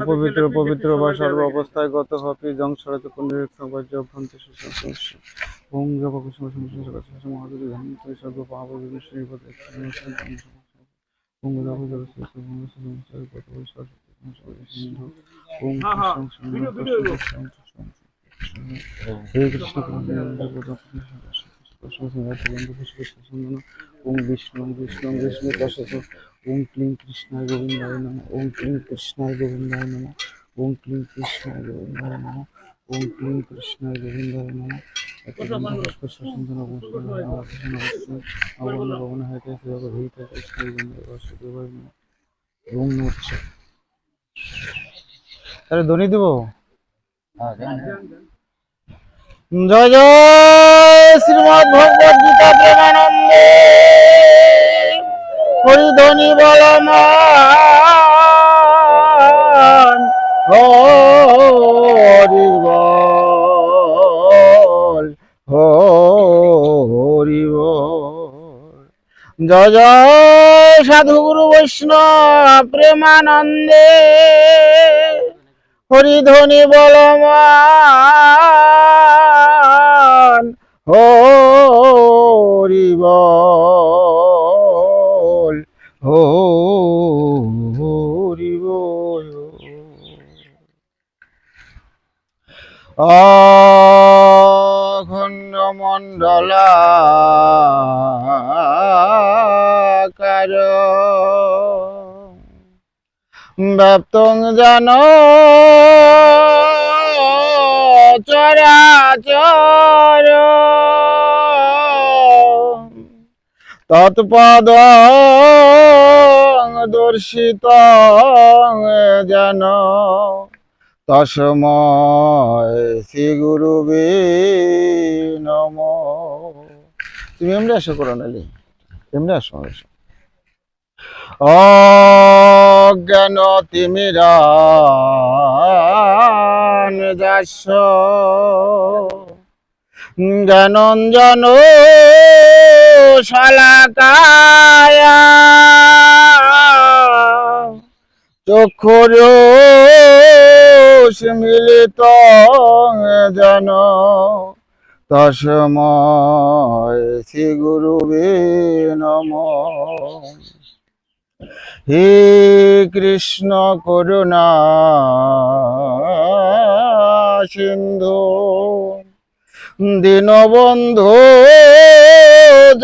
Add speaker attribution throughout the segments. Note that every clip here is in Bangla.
Speaker 1: অপবিত্র পবিত্র বা সর্ব অবস্থায় গত হপি জং সরাতে পুনরীক্ষণ কার্য অভ্রান্ত সমস্যা ওম জপ কৃষ্ণ কৃষ্ণ কৃষ্ণ কৃষ্ণ কৃষ্ণ কৃষ্ণ কৃষ্ণ কৃষ্ণ কৃষ্ণ কৃষ্ণ ওম বিষ্ণু বিষ্ণু বিষ্ণু দশত ওম ক্লিং কৃষ্ণায় গোবিন্দায় নম ওম ক্লিং কৃষ্ণায় গোবিন্দায় নম ওম ক্লিং কৃষ্ণায় গোবিন্দায় নম ওম ক্লিং কৃষ্ণায় গোবিন্দায় নম তাহলে ধনী দেবো হ্যাঁ জয় জয় শ্রীমদ ভগবত গীতা প্রেমানন্দে হরিধ্বনি বলম হরি বল হরি বল জয় জয় সাধুগুরু বৈষ্ণব প্রেমানন্দে হরিধ্বনি বলমা প্রাণ হরি বল হরি বল অখণ্ড মণ্ডলা কার ব্যাপ্তং জানো চরাচর তৎপদ দর্শিত যেন তসময় শ্রী গুরুবে নম তুমি এমনি আসো করো নালি এমনি আসো আসো অজ্ঞান তিমিরা যাস জনঞ্জন শলাকায়া চক্ষুর মিলিত জন তসময় শ্রী গুরুবে নম হে কৃষ্ণ করুণা সিন্ধু দীনবন্ধু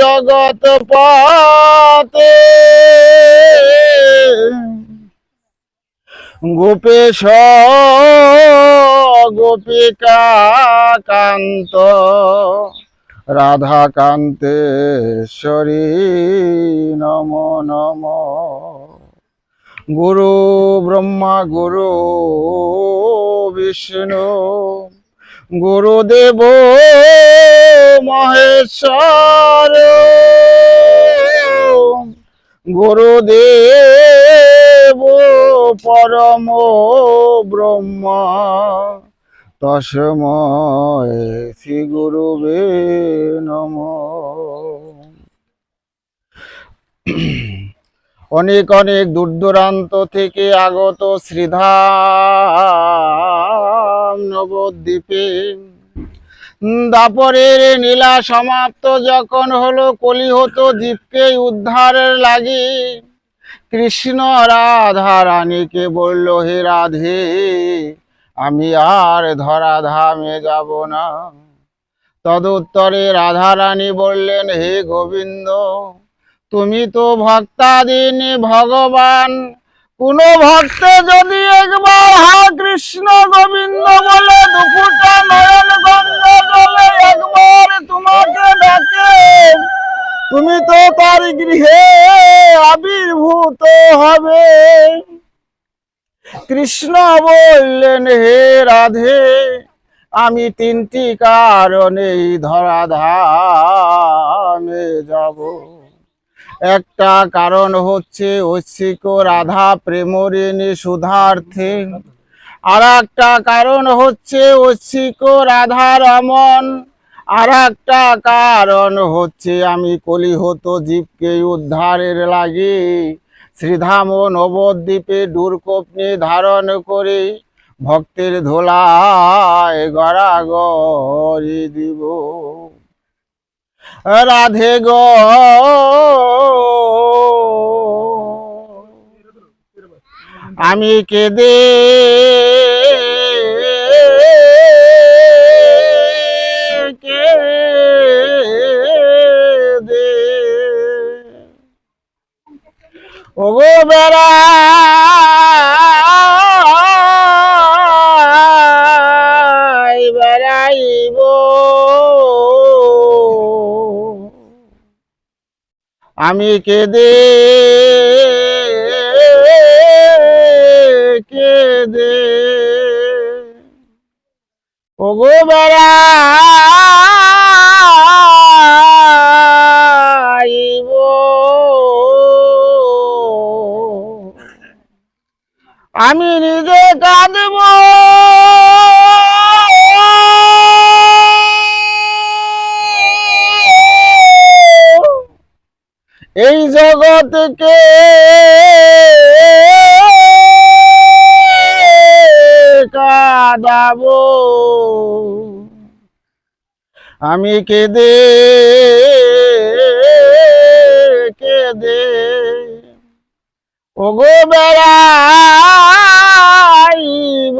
Speaker 1: জগত পাতে গোপেশ গোপিকা কান্ত রাধাকান্তেশ্বরী নম নম গুরু ব্রহ্মা গুরু বিষ্ণু গুরুদেব মহেশ্বর গুরুদেব পরম ব্রহ্মা তসময় শ্রী গুরুবে নম অনেক অনেক দূর দূরান্ত থেকে আগত শ্রীধাম নবদ্বীপে দাপরের নীলা সমাপ্ত যখন হলো কলিহত দ্বীপকে উদ্ধারের লাগে কৃষ্ণ রাধা রানীকে বলল হে রাধে আমি আর ধরা ধামে যাব না তদুত্তরে রাধারানী বললেন হে গোবিন্দ তুমি তো ভক্তাদিন ভগবান কোন ভক্ত যদি একবার হা কৃষ্ণ গোবিন্দ বলে দুপুরটা নয়ন গঙ্গ একবার তোমাকে ডাকে তুমি তো তার গৃহে আবির্ভূত হবে কৃষ্ণ বললেন হে রাধে আমি তিনটি কারণেই ধরাধামে যাব একটা কারণ হচ্ছে ঐশিক রাধা প্রেমরিণী সুধার্থে আর একটা কারণ হচ্ছে ঐশিক রাধা রমন আর একটা কারণ হচ্ছে আমি কলিহত জীবকে উদ্ধারের লাগে শ্রীধাম নবদ্বীপে ডুরকোপনি ধারণ করে ভক্তের ধোলায় গড়ি দিব রাধে গ আমি কে দে ও বেড়া আমি কে দে ওগো বেড়া আমি নিজে কাঁদবো এই জগৎকে কাদাব আমি কেদে কেঁদে ওগো বেড়াইব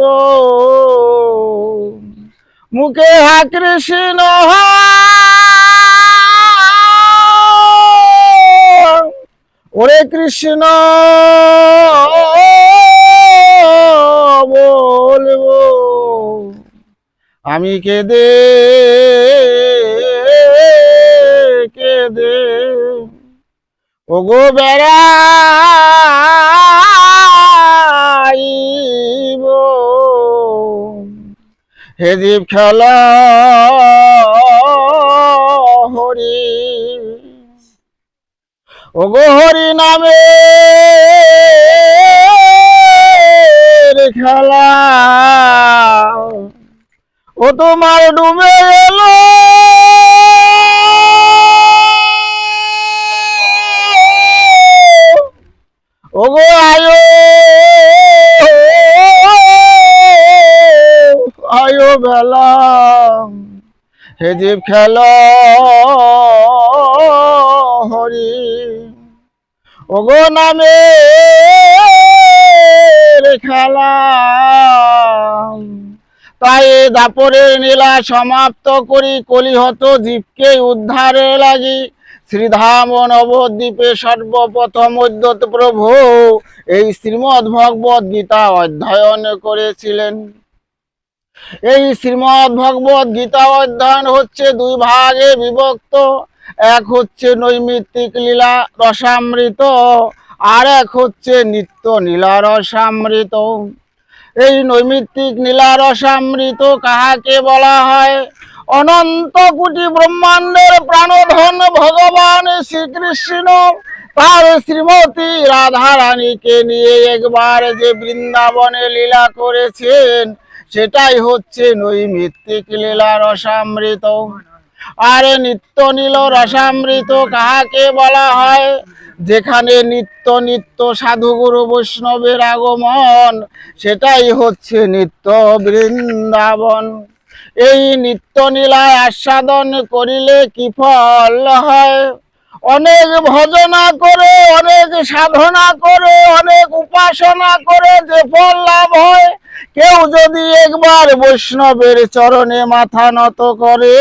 Speaker 1: মুখে হা কৃষ্ণ হয় ওরে কৃষ্ণ বলবো আমি কেঁদে কেঁদে ওগো বেড়া হে জীব খেলা ওগো হরি নামে খেলা ও তোমার ডুবে এলো ওগো আয়ো আয়ো বেলা হেজিব খেলা ওগো খেলাম তাই দাপরে নীলা সমাপ্ত করি কলিহত দ্বীপকে উদ্ধারে লাগি শ্রীধাম নবদ্বীপে সর্বপ্রথম উদ্যত প্রভু এই শ্রীমদ ভগবত গীতা অধ্যয়ন করেছিলেন এই শ্রীমদ ভগবত গীতা অধ্যয়ন হচ্ছে দুই ভাগে বিভক্ত এক হচ্ছে নৈমিত্তিক লীলা রসামৃত আর এক হচ্ছে নিত্য নীলা রসামৃত এই নৈমিত্তিক নীলা রসামৃত কাহাকে বলা হয় অনন্ত কোটি ব্রহ্মাণ্ডের প্রাণধন ভগবান শ্রীকৃষ্ণ তার শ্রীমতী রাধারানীকে নিয়ে একবার যে বৃন্দাবনে লীলা করেছেন সেটাই হচ্ছে নৈমিত্তিক লীলা রসামৃত আরে নিত্য নীল রসামৃত কাহাকে বলা হয় যেখানে নিত্য নিত্য সাধুগুরু বৈষ্ণবের আগমন সেটাই হচ্ছে নিত্য বৃন্দাবন এই নিত্য নীলায় আস্বাদন করিলে কি ফল হয় অনেক ভজনা করে অনেক সাধনা করে অনেক উপাসনা করে যে ফল লাভ হয় কেউ যদি একবার বৈষ্ণবের চরণে মাথা নত করে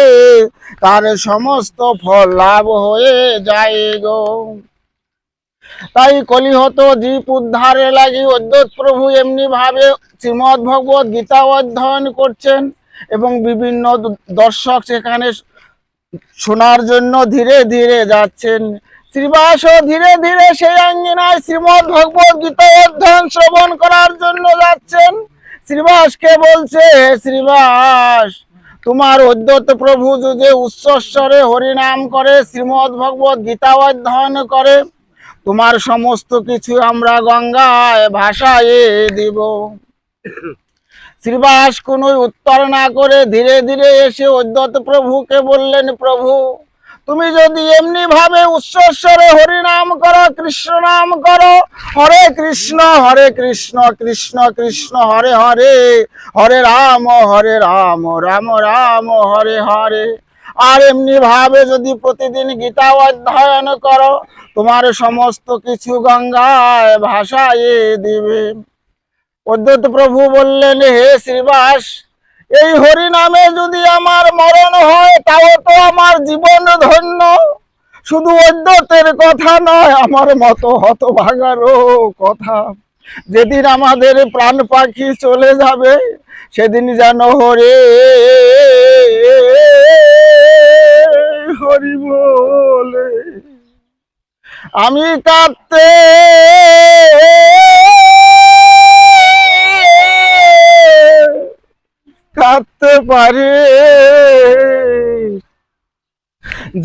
Speaker 1: তার সমস্ত ফল লাভ হয়ে যায় গো তাই কলিহত দ্বীপ উদ্ধারে লাগি অদ্বৈত প্রভু এমনি ভাবে শ্রীমদ ভগবত গীতা অধ্যয়ন করছেন এবং বিভিন্ন দর্শক সেখানে শোনার জন্য ধীরে ধীরে যাচ্ছেন শ্রীবাস ধীরে ধীরে সেই আঙ্গিনায় শ্রীমদ ভগবত গীতা অধ্যয়ন শ্রবণ করার জন্য যাচ্ছেন শ্রীবাসকে বলছে শ্রীবাস তোমার উদ্যত প্রভু যে উচ্চস্বরে হরিনাম করে শ্রীমদ ভগবত গীতা অধ্যয়ন করে তোমার সমস্ত কিছু আমরা গঙ্গায় ভাষায় দিব শ্রীবাস কোন উত্তর না করে ধীরে ধীরে এসে উদ্যত প্রভুকে বললেন প্রভু তুমি যদি এমনি ভাবে উচ্চস্বরে হরিনাম করো কৃষ্ণ নাম করো হরে কৃষ্ণ হরে কৃষ্ণ কৃষ্ণ কৃষ্ণ হরে হরে হরে রাম হরে রাম রাম রাম হরে হরে আর এমনি ভাবে যদি প্রতিদিন গীতা অধ্যয়ন করো তোমার সমস্ত কিছু গঙ্গায় ভাষায় দিবে অদ্বৈত প্রভু বললেন হে শ্রীবাস এই হরি নামে যদি আমার মরণ হয় তাও তো আমার জীবন ধন্য শুধু অদ্যতের কথা নয় আমার মতো হতভাগারও কথা যেদিন আমাদের প্রাণ পাখি চলে যাবে সেদিন যেন হরে হরি বলে আমি কাঁদতে কাঁদতে পারে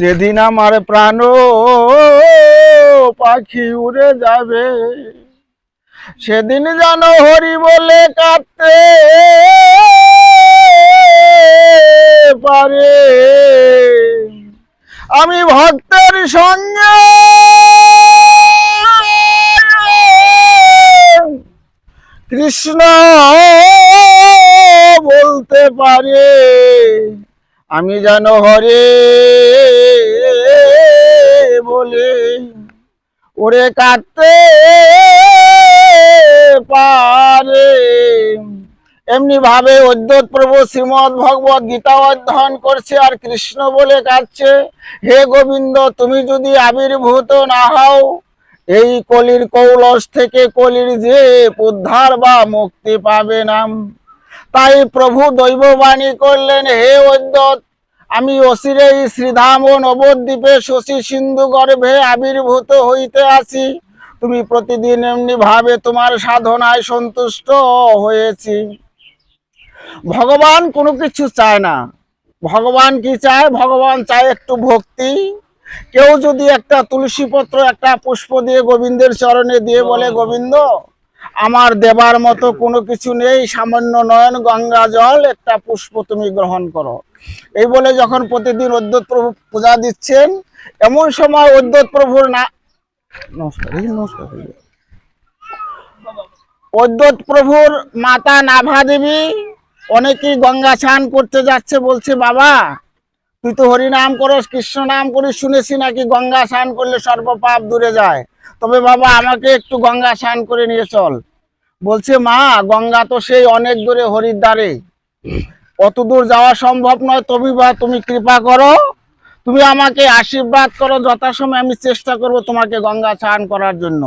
Speaker 1: যেদিন আমার প্রাণ পাখি উড়ে যাবে সেদিন যেন হরি বলে কাঁদতে পারে আমি ভক্তের সঙ্গে কৃষ্ণ বলতে পারে আমি যেন হরে বলে ওরে কাটতে পারে এমনি ভাবে অদ্যত প্রভু শ্রীমৎ ভগবত গীতা অধ্যয়ন করছে আর কৃষ্ণ বলে কাটছে হে গোবিন্দ তুমি যদি আবির্ভূত না হও এই কলির কৌলস থেকে কলির যে উদ্ধার বা মুক্তি পাবে না তাই প্রভু দৈববাণী করলেন হে ঐদ্যত আমি অসিরে শ্রীধাম ও নবদ্বীপে শশী সিন্ধু গর্ভে আবির্ভূত হইতে আসি তুমি প্রতিদিন এমনি ভাবে তোমার সাধনায় সন্তুষ্ট হয়েছি ভগবান কোনো কিছু চায় না ভগবান কি চায় ভগবান চায় একটু ভক্তি কেউ যদি একটা তুলসী পত্র একটা পুষ্প দিয়ে গোবিন্দের চরণে দিয়ে বলে গোবিন্দ আমার দেবার মতো কোনো কিছু নেই সামান্য নয়ন গঙ্গা জল একটা পুষ্প তুমি গ্রহণ করো এই বলে যখন প্রতিদিন উদ্যোত প্রভু পূজা দিচ্ছেন এমন সময় অদ্যত প্রভুর না নমস্কার নমস্কার প্রভুর মাতা নাভা দেবী অনেকেই গঙ্গা স্নান করতে যাচ্ছে বলছে বাবা তুই তো হরিনাম করস কৃষ্ণ নাম করিস শুনেছি নাকি গঙ্গা স্নান করলে সর্বপাপ দূরে যায় তবে বাবা আমাকে একটু গঙ্গা স্নান করে নিয়ে চল বলছে মা গঙ্গা তো সেই অনেক দূরে হরিদ্বারে অত দূর যাওয়া সম্ভব নয় তবে বা তুমি কৃপা করো তুমি আমাকে আশীর্বাদ করো যথাসময় আমি চেষ্টা করব তোমাকে গঙ্গা স্নান করার জন্য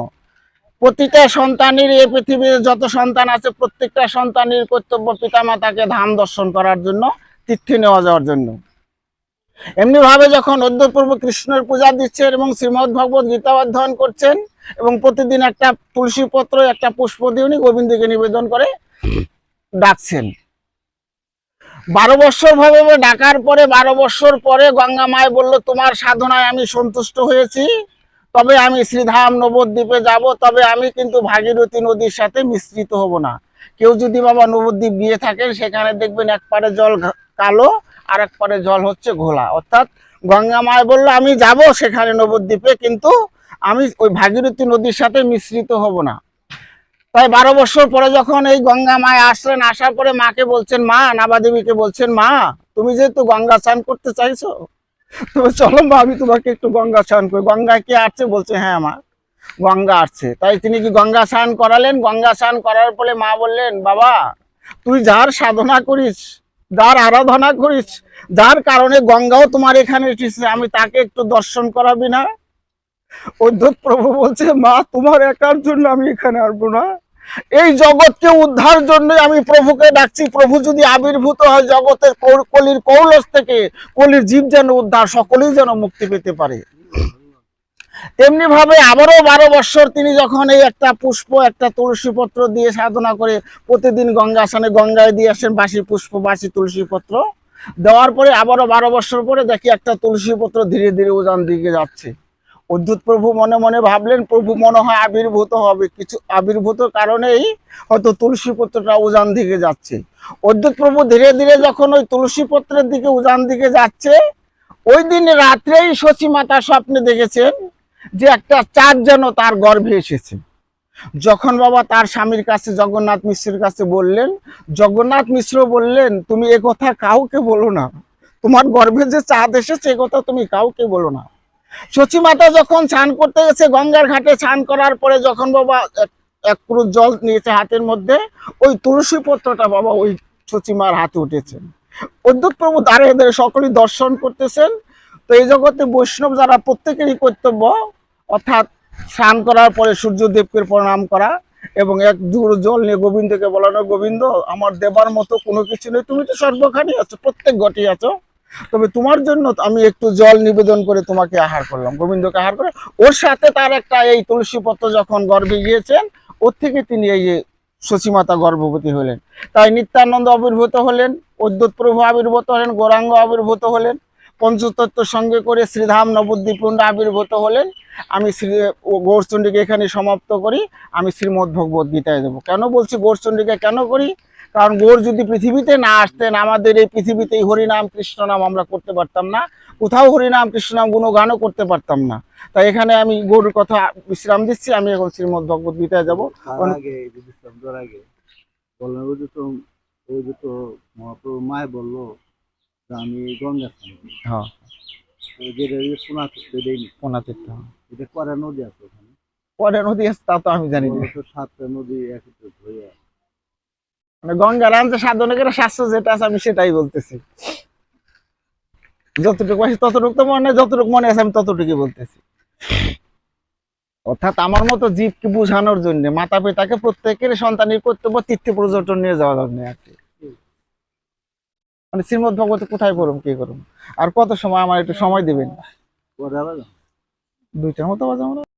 Speaker 1: প্রতিটা সন্তানের এ পৃথিবীর যত সন্তান আছে প্রত্যেকটা সন্তানের কর্তব্য পিতামাতাকে ধাম দর্শন করার জন্য তীর্থে নেওয়া যাওয়ার জন্য এমনিভাবে যখন অদ্যপূর্ব কৃষ্ণের পূজা দিচ্ছেন এবং শ্রীমদ ভগবত গীতা অধ্যয়ন করছেন এবং প্রতিদিন একটা তুলসী পত্র একটা পুষ্প দিয়ে উনি গোবিন্দকে নিবেদন করে ডাকছেন বারো বছর ভগবান ডাকার পরে বারো বছর পরে গঙ্গা মায় বললো তোমার সাধনায় আমি সন্তুষ্ট হয়েছি তবে আমি শ্রীধাম নবদ্বীপে যাব তবে আমি কিন্তু ভাগীরথী নদীর সাথে মিশ্রিত হব না কেউ যদি বাবা নবদ্বীপ গিয়ে থাকেন সেখানে দেখবেন এক পারে জল কালো আর এক জল হচ্ছে ঘোলা অর্থাৎ গঙ্গা মায় বললো আমি যাব সেখানে নবদ্বীপে কিন্তু আমি ওই ভাগীরথী নদীর সাথে মিশ্রিত হব না তাই বারো বছর পরে যখন এই গঙ্গা মায় আসলেন আসার পরে মাকে বলছেন মা নাবাদেবীকে বলছেন মা তুমি যেহেতু গঙ্গা স্নান করতে চাইছো চলো মা আমি তোমাকে একটু গঙ্গা স্নান করি গঙ্গা কি আসছে বলছে হ্যাঁ মা গঙ্গা আসছে তাই তিনি কি গঙ্গা স্নান করালেন গঙ্গা স্নান করার ফলে মা বললেন বাবা তুই যার সাধনা করিস যার আরাধনা করিস যার কারণে গঙ্গাও তোমার এখানে এসেছে আমি তাকে একটু দর্শন করাবি না অধ্যুত প্রভু বলছে মা তোমার একার জন্য আমি এখানে আসবো না এই জগৎকে উদ্ধার জন্য আমি প্রভুকে ডাকছি প্রভু যদি আবির্ভূত হয় জগতের কলির কৌলস থেকে কলির জীব যেন উদ্ধার সকলেই যেন মুক্তি পেতে পারে তেমনি ভাবে আবারও বারো বৎসর তিনি যখন এই একটা পুষ্প একটা তুলসী পত্র দিয়ে সাধনা করে প্রতিদিন গঙ্গা আসনে গঙ্গায় দিয়ে আসেন বাসি পুষ্প বাসি তুলসী পত্র দেওয়ার পরে আবারও বারো বছর পরে দেখি একটা তুলসী পত্র ধীরে ধীরে উজান দিকে যাচ্ছে অদ্ভুত প্রভু মনে মনে ভাবলেন প্রভু মনে হয় আবির্ভূত হবে কিছু আবির্ভূত কারণেই হয়তো তুলসী পত্রটা উজান দিকে যাচ্ছে অদ্ভুত প্রভু ধীরে ধীরে যখন ওই তুলসী পত্রের দিকে উজান দিকে যাচ্ছে ওই দিন রাত্রেই শচী মাতা স্বপ্নে দেখেছেন যে একটা চার যেন তার গর্ভে এসেছে যখন বাবা তার স্বামীর কাছে জগন্নাথ মিশ্রের কাছে বললেন জগন্নাথ মিশ্র বললেন তুমি এ কথা কাউকে বলো না তোমার গর্ভে যে চাঁদ এসেছে এ কথা তুমি কাউকে বলো না মাতা যখন স্নান করতে গেছে গঙ্গার ঘাটে স্নান করার পরে যখন বাবা এক ক্রুজ জল নিয়েছে হাতের মধ্যে ওই তুলসী পত্রটা বাবা ওই সচিমার হাতে উঠেছেন অদ্যুৎ প্রভু দাঁড়িয়ে দাঁড়িয়ে সকলেই দর্শন করতেছেন তো এই জগতে বৈষ্ণব যারা প্রত্যেকেরই কর্তব্য অর্থাৎ স্নান করার পরে সূর্যদেবকে প্রণাম করা এবং এক জোর জল নিয়ে গোবিন্দকে বলানো গোবিন্দ আমার দেবার মতো কোনো কিছু নেই তুমি তো সর্বখানি আছো প্রত্যেক গটি আছো তবে তোমার জন্য আমি একটু জল নিবেদন করে তোমাকে আহার করলাম গোবিন্দকে আহার করে ওর সাথে তার একটা এই তুলসী পত্র যখন গর্বে গিয়েছেন ওর থেকে তিনি এই যে শচীমাতা গর্ভবতী হলেন তাই নিত্যানন্দ আবির্ভূত হলেন অদ্যুৎ প্রভু আবির্ভূত হলেন গৌরাঙ্গ আবির্ভূত হলেন পঞ্চতত্ত্ব সঙ্গে করে শ্রীধাম নবদ্বীপপুণ্ড আবির্ভূত হলেন আমি শ্রী গৌরচণ্ডীকে এখানে সমাপ্ত করি আমি শ্রীমদ গীতায় দেবো কেন বলছি গৌরচণ্ডীকে কেন করি কারণ গৌর যদি পৃথিবীতে না আসতেন আমাদের এই পৃথিবীতে হরিনাম কৃষ্ণনাম আমরা করতে পারতাম না কোথাও হরিনাম কৃষ্ণনাম গুণগানও করতে পারতাম না তাই এখানে আমি গৌর কথা বিশ্রাম দিচ্ছি আমি এখন শ্রীমদ ভগবত গীতায় যাবো আগে বললাম তো মহাপ্রভু মায় বললো আমি গঙ্গা হ্যাঁ। মানে সেটাই বলতেছি যতটুকু ততটুকু তো মনে যতটুকু মনে আছে আমি ততটুকুই বলতেছি অর্থাৎ আমার মতো জীবকে বুঝানোর জন্য মাতা পিতাকে প্রত্যেকের সন্তানের কর্তব্য তীর্থ পর্যটন নিয়ে যাওয়ার জন্য আর কি মানে শ্রীমদ ভগবত কোথায় পড়ুম কি করুম আর কত সময় আমার একটু সময় দিবেন দুইটার মতো বাজে আমরা